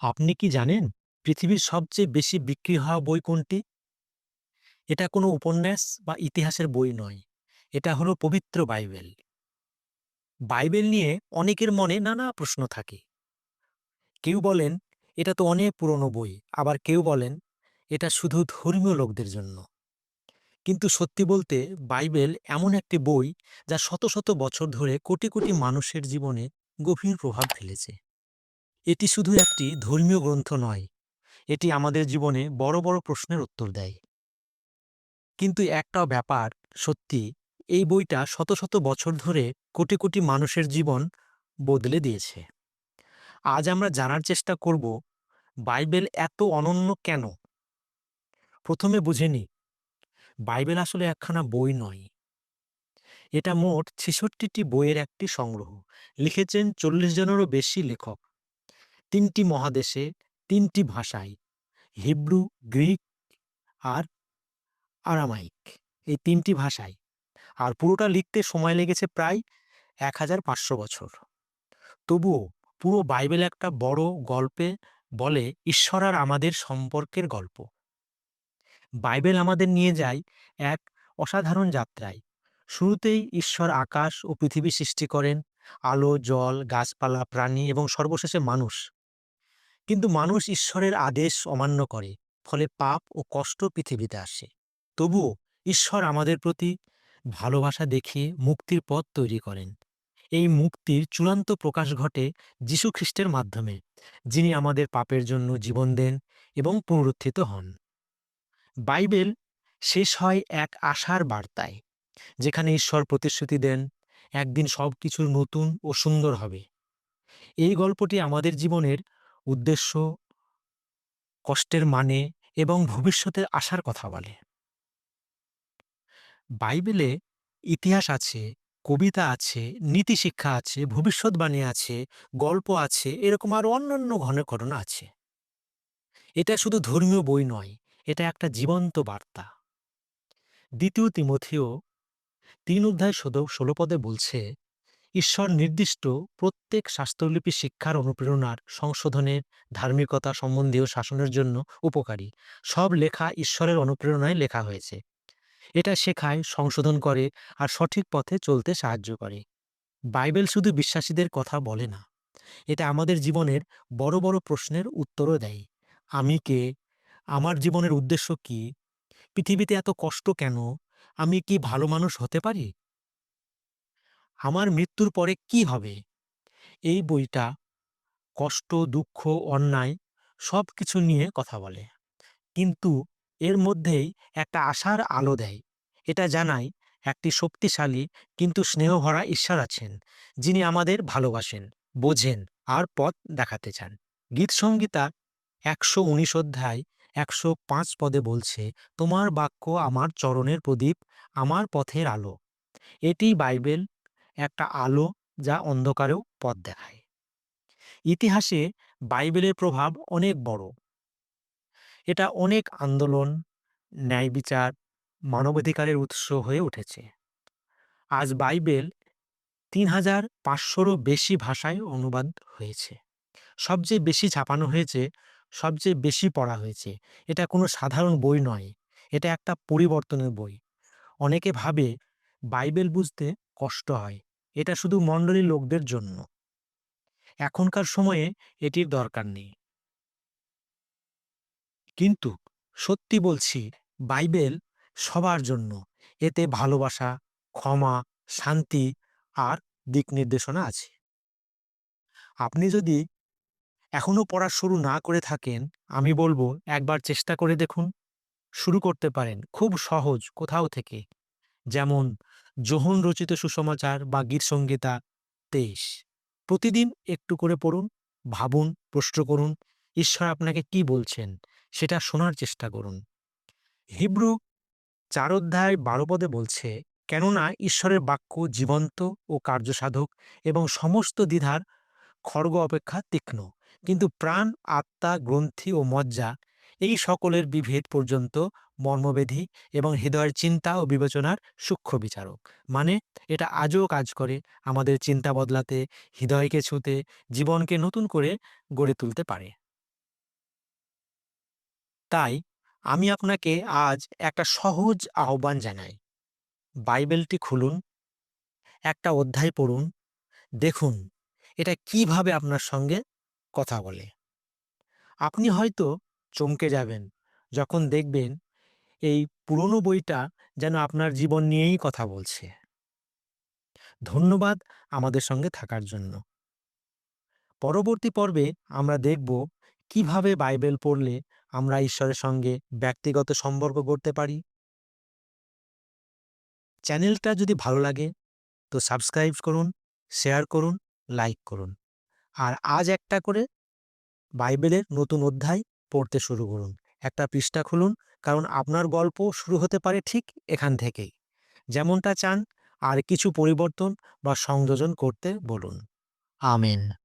আপনি কি জানেন পৃথিবীর সবচেয়ে বেশি বিক্রি হওয়া বই কোনটি? এটা কোনো উপন্যাস বা ইতিহাসের বই নয়। এটা হলো পবিত্র বাইবেল। বাইবেল নিয়ে অনেকের মনে নানা প্রশ্ন থাকে। কেউ বলেন এটা তো অনেক পুরনো বই, আবার কেউ বলেন এটা শুধু ধর্মীয় লোকদের জন্য। কিন্তু সত্যি বলতে বাইবেল এমন একটি বই যা শত শত বছর ধরে কোটি কোটি মানুষের জীবনে গভীর প্রভাব ফেলেছে। এটি শুধু একটি ধর্মীয় গ্রন্থ নয়, এটি আমাদের জীবনে বড় বড় প্রশ্নের উত্তর দেয়। কিন্তু একটা ব্যাপার সত্যি, এই বইটা শত শত বছর ধরে কোটি কোটি মানুষের জীবন বদলে দিয়েছে। আজ আমরা জানার চেষ্টা করব বাইবেল এত অনন্য কেন? প্রথমে বুঝে নিই, বাইবেল আসলে একখানা বই নয়। এটা মোট ছেষট্টিটি বইয়ের একটি সংগ্রহ। লিখেছেন চল্লিশ জনেরও বেশি লেখক। তিনটি মহাদেশে, তিনটি ভাষায়, হিব্রু, গ্রিক আর আরামাইক এই তিনটি ভাষায়। আর পুরোটা লিখতে সময় লেগেছে প্রায় এক হাজার পাঁচশো বছর। তবুও পুরো বাইবেল একটা বড় গল্পে বলে ঈশ্বর আর আমাদের সম্পর্কের গল্প। বাইবেল আমাদের নিয়ে যায় এক অসাধারণ যাত্রায়। শুরুতেই ঈশ্বর আকাশ ও পৃথিবী সৃষ্টি করেন, আলো, জল, গাছপালা, প্রাণী এবং সর্বশেষে মানুষ। কিন্তু মানুষ ঈশ্বরের আদেশ অমান্য করে, ফলে পাপ ও কষ্ট পৃথিবীতে আসে। তবুও ঈশ্বর আমাদের প্রতি ভালোবাসা দেখিয়ে মুক্তির পথ তৈরি করেন। এই মুক্তির চূড়ান্ত প্রকাশ ঘটে যীশু খ্রিস্টের মাধ্যমে, যিনি আমাদের পাপের জন্য জীবন দেন এবং পুনরুত্থিত হন। বাইবেল শেষ হয় এক আশার বার্তায়, যেখানে ঈশ্বর প্রতিশ্রুতি দেন, একদিন সবকিছু নতুন ও সুন্দর হবে। এই গল্পটি আমাদের জীবনের উদ্দেশ্য, কষ্টের মানে এবং ভবিষ্যতের আশার কথা বলে। বাইবেলে ইতিহাস আছে, কবিতা আছে, নীতিশিক্ষা আছে, ভবিষ্যৎবাণী আছে, গল্প আছে, এরকম আরও অন্যান্য ঘন ঘটনা আছে। এটা শুধু ধর্মীয় বই নয়, এটা একটা জীবন্ত বার্তা। দ্বিতীয় তিমথেয় তিন অধ্যায় ষোলো পদে বলছে, ঈশ্বর নির্দিষ্ট প্রত্যেক শাস্ত্রলিপি শিক্ষার অনুপ্রেরণার, সংশোধনের, ধার্মিকতা সম্বন্ধীয় শাসনের জন্য উপকারী। সব লেখা ঈশ্বরের অনুপ্রেরণায় লেখা হয়েছে। এটা শেখায়, সংশোধন করে আর সঠিক পথে চলতে সাহায্য করে। বাইবেল শুধু বিশ্বাসীদের কথা বলে না, এটা আমাদের জীবনের বড় বড় প্রশ্নের উত্তরও দেয়। আমি কে? আমার জীবনের উদ্দেশ্য কি? পৃথিবীতে এত কষ্ট কেন? আমি কি ভালো মানুষ হতে পারি? আমার মৃত্যুর পরে কি হবে? এই বইটা কষ্ট, দুঃখ, অন্যায় সব কিছু নিয়ে কথা বলে। কিন্তু এর মধ্যেই একটা আশার আলো দেয়। এটা জানায় একটি শক্তিশালী কিন্তু স্নেহভরা ঈশ্বর আছেন, যিনি আমাদের ভালোবাসেন, বোঝেন আর পথ দেখাতে চান। গীতসংগীতা একশো উনিশ অধ্যায় একশো পাঁচ পদে বলছে, তোমার বাক্য আমার চরণের প্রদীপ, আমার পথের আলো। এটি বাইবেল একটা আলো যা অন্ধকারেও পথ দেখায়। ইতিহাসে বাইবেলের প্রভাব অনেক বড়। এটা অনেক আন্দোলন, ন্যায় বিচার, মানবাধিকারের উৎস হয়ে উঠেছে। আজ বাইবেল তিন হাজার পাঁচশোরও বেশি ভাষায় অনুবাদ হয়েছে। সবচেয়ে বেশি ছাপানো হয়েছে, সবচেয়ে বেশি পড়া হয়েছে। এটা কোনো সাধারণ বই নয়, এটা একটা পরিবর্তনের বই। অনেকে ভাবে বাইবেল বুঝতে কষ্ট হয়, এটা শুধু মণ্ডলী লোকদের জন্য। এখনকার সময়ে এটির দরকার নেই। কিন্তু সত্যি বলছি, বাইবেল সবার জন্য। এতে ভালোবাসা, ক্ষমা, শান্তি আর দিক নির্দেশনা আছে। আপনি যদি এখনও পড়া শুরু না করে থাকেন, আমি বলব একবার চেষ্টা করে দেখুন। শুরু করতে পারেন খুব সহজ কোথাও থেকে। যেমন যোহন রচিত সুসমাচার বা গীতসংগীতা তেইশ। প্রতিদিন একটু করে পড়ুন, ভাবুন, প্রশ্ন করুন, ঈশ্বর আপনাকে কি বলছেন সেটা শোনার চেষ্টা করুন। হিব্রু চার অধ্যায় বারো পদে বলছে, কেননা ঈশ্বরের বাক্য জীবন্ত ও কার্যসাধক এবং সমস্ত দ্বিধার খড়গ অপেক্ষা তীক্ষ্ণ, কিন্তু প্রাণ, আত্মা, গ্রন্থি ও মজ্জা এই সকলের বিভেদ পর্যন্ত মর্মবেধি এবং হৃদয়ের চিন্তা ও বিবেচনার সূক্ষ্ম বিচারক। মানে এটা আজও কাজ করে আমাদের চিন্তা বদলাতে, হৃদয়কে ছুঁতে, জীবনকে নতুন করে গড়ে তুলতে পারে। তাই আমি আপনাকে আজ একটা সহজ আহ্বান জানাই বাইবেলটি খুলুন একটা অধ্যায় পড়ুন দেখুন এটা কীভাবে আপনার সঙ্গে কথা বলে আপনি হয়তো চমকে যাবেন যখন দেখবেন এই পুরনো বইটা যেন আপনার জীবন নিয়েই কথা বলছে। ধন্যবাদ আমাদের সঙ্গে থাকার জন্য। পরবর্তী পর্বে আমরা দেখব কীভাবে বাইবেল পড়লে আমরা ঈশ্বরের সঙ্গে ব্যক্তিগত সম্পর্ক গড়তে পারি। চ্যানেলটা যদি ভালো লাগে তো সাবস্ক্রাইব করুন, শেয়ার করুন, লাইক করুন। আর আজ একটা করে বাইবেলের নতুন অধ্যায় পড়তে শুরু করুন। একটা পৃষ্ঠা খুলুন, কারণ আপনার গল্প শুরু হতে পারে ঠিক এখান থেকেই। যেমনটা চান, আর কিছু পরিবর্তন বা সংযোজন করতে বলুন। আমেন।